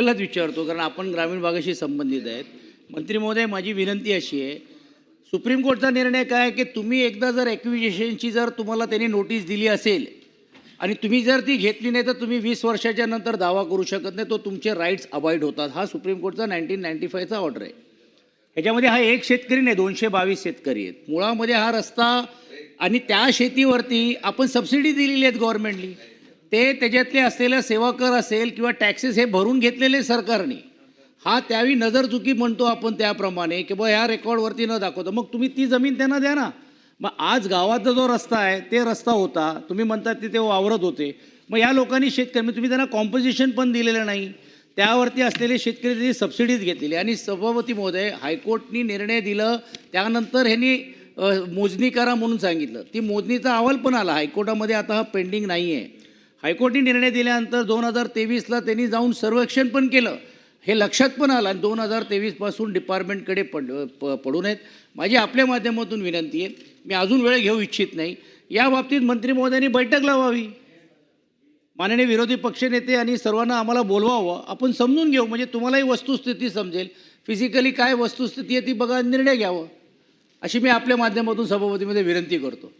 आपल्यालाच विचारतो कारण आपण ग्रामीण भागाशी संबंधित आहेत. मंत्री महोदय माझी विनंती अशी आहे सुप्रीम कोर्टचा निर्णय काय आहे की तुम्ही एकदा जर ॲक्विजेशनची जर तुम्हाला त्यांनी नोटीस दिली असेल आणि तुम्ही जर ती घेतली नाही तर तुम्ही वीस वर्षाच्या नंतर दावा करू शकत नाही तो तुमचे राईट्स अवॉइड होतात. हा सुप्रीम कोर्टचा नाईन्टीन नाईन्टी फायचा ऑर्डर आहे. ह्याच्यामध्ये हा एक शेतकरी नाही दोनशे बावीस शेतकरी आहेत. मुळामध्ये हा रस्ता आणि त्या शेतीवरती आपण सबसिडी दिलेली आहेत गव्हर्नमेंटली ते त्याच्यातले असलेलं सेवा कर असेल किंवा टॅक्सेस हे भरून घेतलेले सरकारने हा त्यावेळी नजरचुकी म्हणतो आपण त्याप्रमाणे की बा ह्या रेकॉर्डवरती न दाखवतो. मग तुम्ही ती जमीन त्यांना द्या ना. मग आज गावाचा जो रस्ता आहे ते रस्ता होता. तुम्ही म्हणतात ते वावरत होते. मग या लोकांनी शेतकरी म्हणजे तुम्ही त्यांना कॉम्पोजिशन पण दिलेलं नाही. त्यावरती असलेले शेतकरी त्यांनी सबसिडीज घेतलेली. आणि सभापती महोदय हायकोर्टनी निर्णय दिलं. त्यानंतर ह्यांनी मोजणी करा म्हणून सांगितलं. ती मोजणीचा अहवाल पण आला. हायकोर्टामध्ये आता हा पेंडिंग नाही आहे हायकोर्टने निर्णय दिल्यानंतर दोन हजार तेवीसला त्यांनी जाऊन सर्वेक्षण पण केलं. हे लक्षात पण आलं आणि दोन हजार तेवीसपासून डिपार्टमेंटकडे पड प पडू नयेत. माझी आपल्या माध्यमातून विनंती आहे मी अजून वेळ घेऊ इच्छित नाही. या बाबतीत मंत्री महोदयांनी बैठक लावावी. माननीय विरोधी पक्षनेते आणि सर्वांना आम्हाला बोलवावं. आपण समजून घेऊ म्हणजे तुम्हालाही वस्तुस्थिती समजेल. फिजिकली काय वस्तुस्थिती आहे ती बघा निर्णय घ्यावं. अशी मी आपल्या माध्यमातून सभापतीमध्ये विनंती करतो.